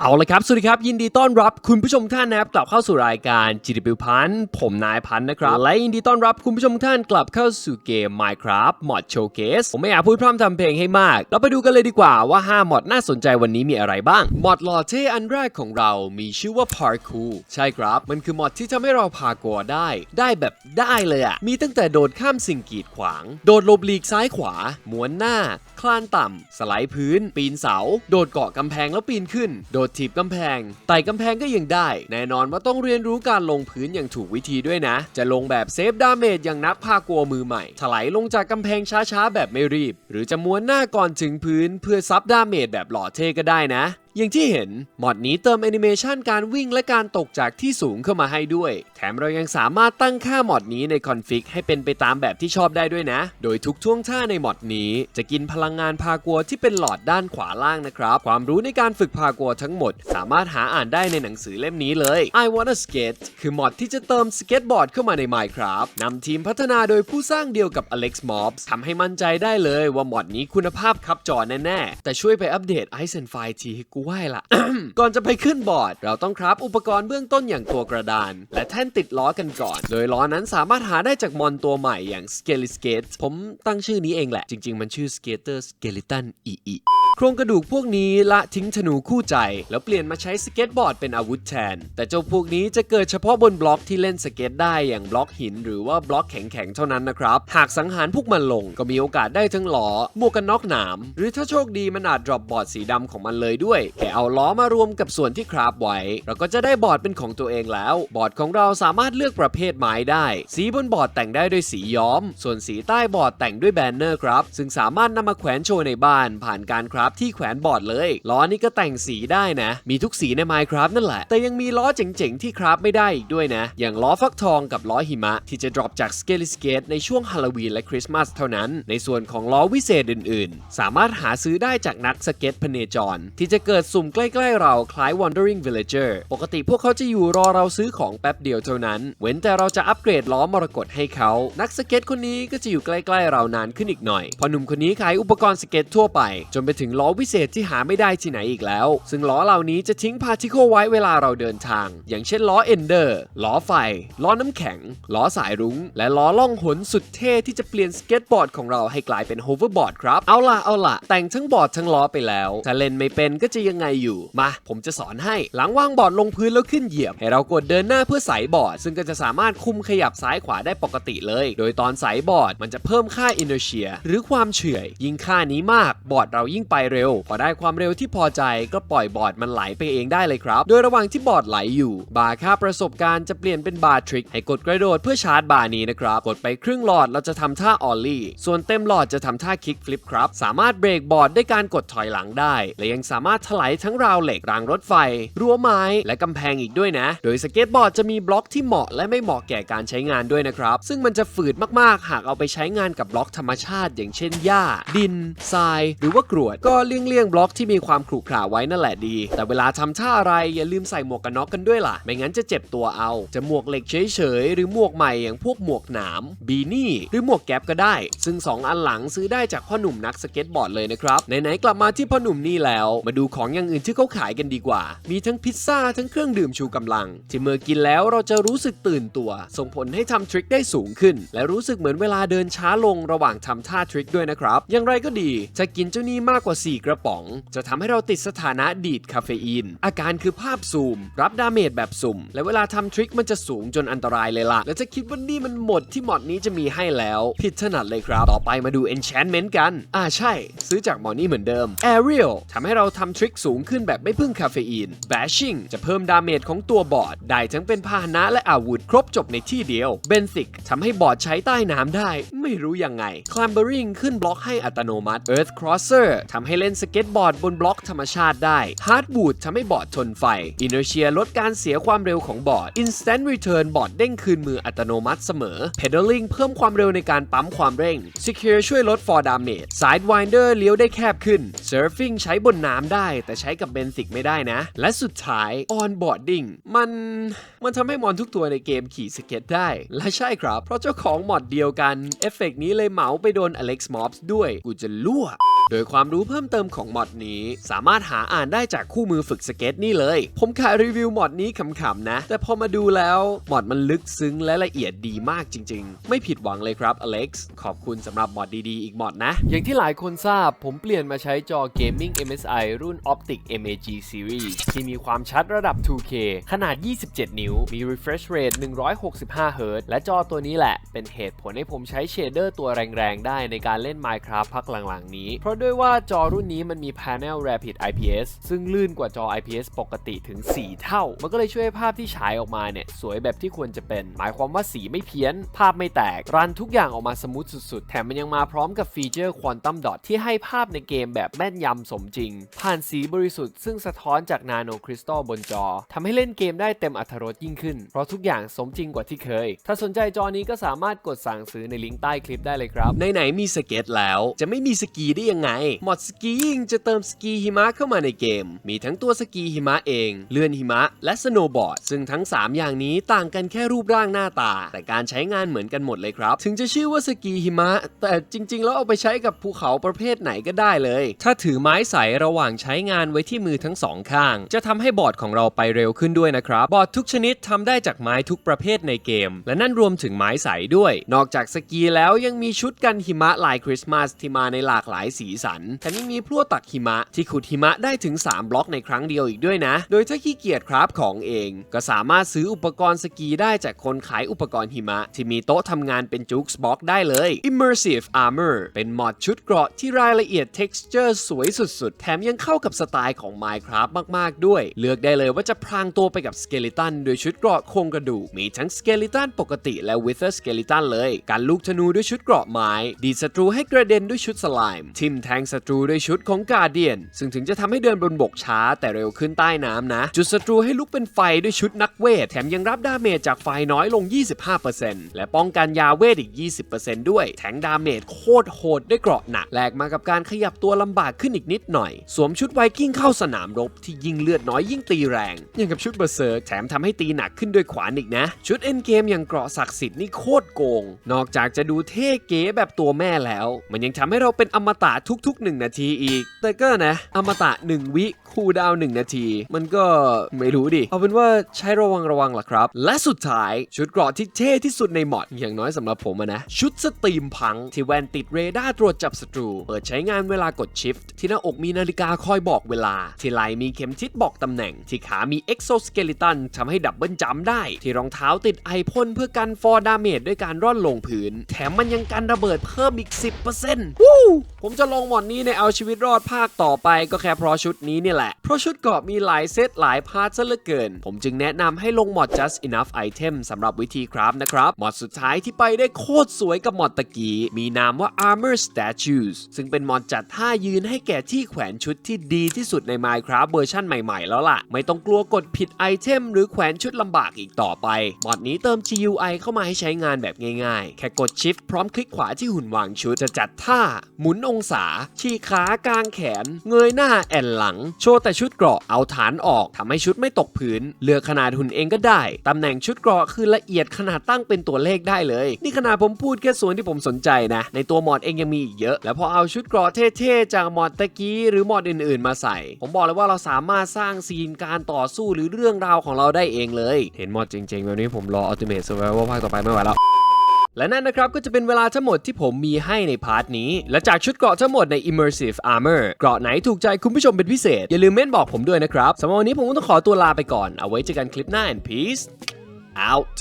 เอาละครับ สวัสดีครับ ยินดีต้อนรับคุณผู้ชมท่านนะครับกลับเข้าสู่รายการ GW พันผมนายพันธ์นะครับ และยินดีต้อนรับคุณผู้ชมท่านกลับเข้าสู่เกม Minecraft Mod Showcase ผมไม่อยากพูดพร่ำทำเพลงให้มาก เราไปดูกันเลยดีกว่าว่า 5 มอดน่าสนใจวันนี้มีอะไรบ้าง มอดหล่อเท่อันแรกของเรามีชื่อว่า Parkour ใช่ครับ มันคือมอดที่ทำให้เราพากัวได้ ได้แบบได้เลยอะมีตั้งแต่โดดข้ามสิ่งกีดขวาง โดดลบหลีกซ้ายขวาม้วนหน้า คลานต่ำสไลด์พื้น ปีนเสา โดดเกาะกำแพงแล้วปีนขึ้นโดดถีบกำแพงไต่กำแพงก็ยังได้ แน่นอนว่าต้องเรียนรู้การลงพื้นอย่างถูกวิธีด้วยนะ จะลงแบบเซฟดาเมจอย่างนักพากลัวมือใหม่ ถลายลงจากกำแพงช้าๆ แบบไม่รีบ หรือจะม้วนหน้าก่อนถึงพื้นเพื่อซับดาเมจแบบหล่อเท่ก็ได้นะ อย่างที่เห็นมอดนี้เติมแอนิเมชันการวิ่งและการตกจากที่สูงเข้ามาให้ด้วย แถมเรายังสามารถตั้งค่ามอดนี้ในคอนฟิกให้เป็นไปตามแบบที่ชอบได้ด้วยนะ โดยทุกท่วงท่าในมอดนี้จะกินพลังงานพากัวที่เป็นหลอดด้านขวาล่างนะครับ ความรู้ในการฝึกพากัวทั้งหมด สามารถหาอ่านได้ในหนังสือเล่มนี้เลย I Wanna Skate คือมอดที่จะเติมสเก็ตบอร์ดเข้ามาใน Minecraft นำทีมพัฒนาโดยผู้สร้างเดียวกับ Alex Mobs ทำให้มั่นใจได้เลยว่ามอดนี้คุณภาพครับจอแน่ๆแต่ช่วยไปอัปเดต Ice and Fire ทีให้กูไหวละ ก่อนจะไปขึ้นบอร์ด เราต้องครับอุปกรณ์เบื้องต้นอย่างตัวกระดาน และแท่นติดล้อกันก่อน โดยล้อนั้นสามารถหาได้จากมอนตัวใหม่อย่าง Skelly Skate ผมตั้งชื่อนี้เองแหละ จริง ๆ มันชื่อ Skater Skeleton EE โครงกระดูกพวกนี้ละทิ้งธนูคู่ใจ แล้วเปลี่ยนมาใช้สเก็ตบอร์ดเป็นอาวุธแทน แต่เจ้าพวกนี้จะเกิดเฉพาะบนบล็อกที่เล่นสเก็ตได้อย่างบล็อกหิน หรือว่าบล็อกแข็งๆเท่านั้นนะครับ หากสังหารพวกมันลงก็มีโอกาสได้ทั้งหล้อหมวกกันน็อกหนาม หรือถ้าโชคดีมันอาจดรอปบอร์ดสีดำของมันเลยด้วย แค่เอาล้อมารวมกับส่วนที่คราฟไว้ เราก็จะได้บอร์ดเป็นของตัวเองแล้ว บอร์ดของเราสามารถเลือกประเภทไม้ได้ สีบนบอร์ดแต่งได้ด้วยสีย้อม ส่วนสีใต้บอร์ดแต่งด้วยแบนเนอร์ครับ ซึ่งสามารถนำมาแขวนโชว์ในบ้านผ่านการคราฟที่แขวนบอร์ดเลยล้อนี่ก็แต่งสีได้นะ มีทุกสีใน Minecraft นั่นแหละ แต่ยังมีล้อเจ๋งๆที่คราฟไม่ได้อีกด้วยนะ อย่างล้อฟักทองกับล้อหิมะ ที่จะดรอปจาก Skelly Skate ในช่วงฮาโลวีนและคริสต์มาสเท่านั้น ในส่วนของล้อวิเศษอื่นๆ สามารถหาซื้อได้จากนักสเก็ตพเนจร ที่จะเกิดสุ่มใกล้ๆเราคล้าย Wandering Villager ปกติพวกเขาจะอยู่รอเราซื้อของแป๊บเดียวเท่านั้น เว้นแต่เราจะอัปเกรดล้อมรกตให้เขานักสเก็ตคนนี้ก็จะอยู่ใกล้ๆเรานานขึ้นอีกหน่อย พอหนุ่มคนนี้ขายอุปกรณ์สเก็ตทั่วไป จนไปถึงล้อวิเศษที่หาไม่ได้ที่ไหนอีกแล้ว ซึ่งล้อเหล่านี้จะทิ้งพาร์ติเคิลไว้เวลาเราเดินทาง อย่างเช่นล้อเอนเดอร์ล้อไฟ ล้อน้ำแข็ง ล้อสายรุ้ง และล้อล่องหนสุดเท่ที่จะเปลี่ยนสเก็ตบอร์ดของเราให้กลายเป็นโฮเวอร์บอร์ดครับ เอาล่ะเอาล่ะ แต่งทั้งบอร์ดทั้งล้อไปแล้ว ถ้าเล่นไม่เป็นก็จะยังไงอยู่ มา ผมจะสอนให้ หลังวางบอร์ดลงพื้นแล้วขึ้นเหยียบ ให้เรากดเดินหน้าเพื่อสายบอร์ด ซึ่งก็จะสามารถคุมขยับซ้ายขวาได้ปกติเลย โดยตอนสายบอร์ดมันจะเพิ่มค่า inertia หรือความเฉื่อย ยิ่งค่านี้มาก บอร์ดเรายิ่งไปเร็ว พอได้ความเร็วที่พอใจก็ปล่อยบอร์ดมันไหลไปเองได้เลยครับ โดยระหว่างที่บอร์ดไหลอยู่ บาร์ค่าประสบการณ์จะเปลี่ยนเป็นบาร์ทริกให้กดกระโดดเพื่อชาร์จบาร์นี้นะครับ กดไปครึ่งหลอดเราจะทำท่าออลลี่ ส่วนเต็มหลอดจะทำท่าคิกฟลิปครับ สามารถเบรกบอร์ดด้วยการกดถอยหลังได้ และยังสามารถถลายทั้งราวเหล็กรางรถไฟ รั้วไม้ และกำแพงอีกด้วยนะ โดยสเก็ตบอร์ดจะมีบล็อกที่เหมาะและไม่เหมาะแก่การใช้งานด้วยนะครับ ซึ่งมันจะฝืดมากๆ หากเอาไปใช้งานกับบล็อกธรรมชาติ อย่างเช่นหญ้า ดิน ทราย หรือว่ากรวดก็เลี่ยงเลี่ยงๆบล็อกที่มีความขรุขระไว้นั่นแหละดี แต่เวลาทำท่าอะไรอย่าลืมใส่หมวกกันน็อกกันด้วยล่ะ ไม่งั้นจะเจ็บตัวเอา จะหมวกเหล็กเฉยๆ หรือหมวกใหม่อย่างพวกหมวกหนาม บีนี่ หรือหมวกแก๊ปก็ได้ ซึ่ง 2 อันหลังซื้อได้จากพ่อหนุ่มนักสเก็ตบอร์ดเลยนะครับ ไหนๆกลับมาที่พ่อหนุ่มนี่แล้ว มาดูของอย่างอื่นที่เขาขายกันดีกว่า มีทั้งพิซซ่าทั้งเครื่องดื่มชูกำลัง ที่เมื่อกินแล้วเราจะรู้สึกตื่นตัว ส่งผลให้ทำทริคได้สูงขึ้น และรู้สึกเหมือนเวลาเดินช้าลงระหว่างทำท่าทริคด้วยนะครับ อย่างไรก็ดี จะกินเจ้านี้มากกว่า4 กระป๋อง จะทำให้เราติดสถานะดีดคาเฟอีน อาการคือภาพซูม รับดาเมจแบบสุ่ม และเวลาทำทริคมันจะสูงจนอันตรายเลยล่ะ และจะคิดว่านี่มันหมดที่หมอดนี้จะมีให้แล้ว ผิดถนัดเลยครับ ต่อไปมาดู enchantment กัน อ่าใช่ ซื้อจากหมอนี่เหมือนเดิม Aerial ทำให้เราทำทริคสูงขึ้นแบบไม่พึ่งคาเฟอีน Bashing จะเพิ่มดาเมจของตัวบอร์ดได้ทั้งเป็นพาหนะและอาวุธครบจบในที่เดียว Benthic ทำให้บอร์ดใช้ใต้น้ำได้ ไม่รู้ยังไง Clambering ขึ้นบล็อกให้อัตโนมัติ Earth Crosser ทำให้เล่นสเก็ตบอร์ดบนบล็อกธรรมชาติได้ Hardwood ทำให้บอร์ดทนไฟ Inertia ลดการเสียความเร็วของบอร์ด Instant Return บอร์ดเด้งคืนมืออัตโนมัติเสมอ Pedaling เพิ่มความเร็วในการปั๊มความเร่ง Secure ช่วยลด for damage Sidewinder เลี้ยวได้แคบขึ้น Surfing ใช้บนน้ำได้ แต่ใช้กับ Benthic ไม่ได้นะ และสุดท้าย Onboarding มันมันทำให้มอนทุกตัวในเกมขี่สเก็ตได้ และใช่ครับ เพราะเจ้าของมอดเดียวกัน เอฟเฟกต์นี้เลยเหมาไปโดน Alex Mobs ด้วย กูจะลั่ว โดยความรู้เพิ่มเติมของมอดนี้ สามารถหาอ่านได้จากคู่มือฝึกสเก็ตนี่เลย ผมขายรีวิวมอดนี้ขำๆนะ แต่พอมาดูแล้วมอดมันลึกซึ้งและละเอียดดีมากจริง ๆ ไม่ผิดหวังเลยครับอเล็กซ์ขอบคุณสำหรับมอดดีๆ อีกมอดนะ อย่างที่หลายคนทราบผมเปลี่ยนมาใช้จอ Gaming MSI รุ่น Optic MAG Series ที่มีความชัดระดับ 2K ขนาด 27 นิ้ว มี refresh rate 165 Hz และจอตัวนี้แหละ เป็นเหตุผลให้ผมใช้เชเดอร์ตัวแรงๆ ได้ในการเล่น Minecraft พักหลังๆ นี้ เพราะด้วยว่าจอรุ่นนี้มันมี panel rapid IPS ซึ่งลื่นกว่าจอ IPS ปกติถึง 4 เท่า มันก็เลยช่วยให้ภาพที่ฉายออกมาเนี่ย สวยแบบที่ควรจะเป็น หมายความว่าสีไม่เพี้ยน ภาพไม่แตก รันทุกอย่างออกมาสมูทสุดๆ แถมมันยังมาพร้อมกับฟีเจอร์ Quantum Dot ที่ให้ภาพในเกมแบบแม่นยำสมจริง ผ่านสีบริสุทธิ์ซึ่งสะท้อนจากนาโนคริสตัลบนจอทำให้เล่นเกมได้เต็มอรรถรสยิ่งขึ้น เพราะทุกอย่างสมจริงกว่าที่เคย ถ้าสนใจจอนี้ก็สามารถกดสั่งซื้อในลิงก์ใต้คลิปได้เลยครับ ในไหนมีสเก็ตแล้ว จะไม่มีสกีได้ยังไงมอดสกียิงจะเติมสกีหิมะเข้ามาในเกม มีทั้งตัวสกีหิมะเอง เลื่อนหิมะ และสโนว์บอร์ด ซึ่งทั้ง 3 อย่างนี้ต่างกันแค่รูปร่างหน้าตา แต่การใช้งานเหมือนกันหมดเลยครับ ถึงจะชื่อว่าสกีหิมะ แต่จริง ๆ แล้วเอาไปใช้กับภูเขาประเภทไหนก็ได้เลย ถ้าถือไม้ใสระหว่างใช้งานไว้ที่มือทั้งสองข้าง จะทำให้บอร์ดของเราไปเร็วขึ้นด้วยนะครับ บอร์ดทุกชนิดทำได้จากไม้ทุกประเภทในเกม และนั่นรวมถึงไม้ใสด้วย นอกจากสกีแล้วยังมีชุดกันหิมะลายคริสต์มาสที่มาในหลากหลายสีสันแถมยังมีพลั่วตักหิมะที่ขุดหิมะได้ถึง 3 บล็อกในครั้งเดียวอีกด้วยนะ โดยถ้าขี้เกียจคราฟของเอง ก็สามารถซื้ออุปกรณ์สกีได้จากคนขายอุปกรณ์หิมะ ที่มีโต๊ะทำงานเป็นจุกส์บ็อกได้เลย Immersive Armor เป็นมอดชุดเกราะที่รายละเอียด texture สวยสุดๆ แถมยังเข้ากับสไตล์ของ Minecraft มากๆด้วย เลือกได้เลยว่าจะพรางตัวไปกับสเกลิตันโดยชุดเกราะโครงกระดูกมีทั้งสเกลิตันปกติและ Wither Skeleton เลยการลูกธนูด้วยชุดเกราะไม้ ดีศัตรูให้กระเด็นด้วยชุดสไลม์ทิมแทงศัตรูด้วยชุดของกาเดียน ซึ่งถึงจะทำให้เดินบนบกช้าแต่เร็วขึ้นใต้น้ำนะ จุดศัตรูให้ลุกเป็นไฟด้วยชุดนักเวท แถมยังรับดาเมจจากไฟน้อยลง 25%และป้องกันยาเวทอีก 20%ด้วยแถงดาเมจโคตรโหดด้วยเกราะหนักแลกมากับการขยับตัวลำบากขึ้นอีกนิดหน่อย สวมชุดไวกิ้งเข้าสนามรบที่ยิงเลือดน้อยยิ่งตีแรงอย่างกับชุดเบอร์เซิร์แถมทำให้ตีหนักขึ้นด้วยขวานอีกนะ ชุดเอ็นเกมอย่างเกราะศักดิ์สิทธิ์นี่โคตรโกง นอกจากจะดูเท่เก๋แบบตัวแม่แล้ว มันยังทำให้เราเป็นอมตะทุกๆ 1 นาทีอีก แต่ก็นะ อมตะ 1 วิคูดาวน์1นาที มันก็ไม่รู้ดิ เอาเป็นว่าใช้ระวังระวังล่ะครับ และสุดท้ายชุดเกราะที่เท่ที่สุดในมอด อย่างน้อยสำหรับผมนะ ชุดสตรีมพัง ที่แวนติดเรดาร์ตรวจจับศัตรู เปิดใช้งานเวลากดชิฟต์ที่หน้าอกมีนาฬิกาคอยบอกเวลา ที่ไหลมีเข็มทิศบอกตำแหน่ง ที่ขามีเอ็กโซสเกลิตันทำให้ดับเบิลจัมได้ ที่รองเท้าติดไอพ่นเพื่อกันฟอร์ดาเมจด้วยการร่อนลงพื้น แถมมันยังกันระเบิดเพิ่มอีก 10%วู้ผมจะลงหมดนี้ในเอาชีวิตรอดภาคต่อไปก็แค่เพราะชุดนี้เนี่ยแหละ เพราะชุดเกราะมีหลายเซตหลายพาร์ทซะเหลือเกิน ผมจึงแนะนำให้ลงหมอด just enough item สำหรับวิธีคราฟนะครับหมอดสุดท้ายที่ไปได้โคตรสวยกับหมอดตะกี้ มีนามว่า armor statues ซึ่งเป็นหมอดจัดท่ายืนให้แก่ที่แขวนชุดที่ดีที่สุดใน Minecraft เวอร์ชั่นใหม่ๆ แล้วล่ะ ไม่ต้องกลัวกดผิดไอเทมหรือแขวนชุดลำบากอีกต่อไปหมอดนี้เติม GUI เข้ามาให้ใช้งานแบบง่ายๆ แค่กด shift พร้อมคลิกขวาที่หุ่นวางชุดจะจัดท่า หมุนองศาชี้ขากลางแขน เงยหน้าแอนหลัง โชว์แต่ชุดเกราะเอาฐานออกทำให้ชุดไม่ตกพื้นเลือกขนาดหุ่นเองก็ได้ตำแหน่งชุดเกราะคือละเอียดขนาดตั้งเป็นตัวเลขได้เลย นี่ขนาดผมพูดแค่ส่วนที่ผมสนใจนะ ในตัวมอดเองยังมีอีกเยอะ แล้วพอเอาชุดเกราะเท่ๆจากมอดตะกี้หรือมอดอื่นๆ มาใส่ ผมบอกเลยว่าเราสามารถสร้างซีนการต่อสู้หรือเรื่องราวของเราได้เองเลย เห็นมอดจริงๆแบบนี้ผมรอ Ultimate Survival ภาคต่อไปไม่ไหวแล้ว และนั่นนะครับก็จะเป็นเวลาทั้งหมดที่ผมมีให้ในพาร์ทนี้ และจากชุดเกราะทั้งหมดใน Immersive Armor เกราะไหนถูกใจคุณผู้ชมเป็นพิเศษ อย่าลืมเม้นบอกผมด้วยนะครับสำหรับวันนี้ผมก็ต้องขอตัวลาไปก่อนเอาไว้เจอกันคลิปหน้า and peace out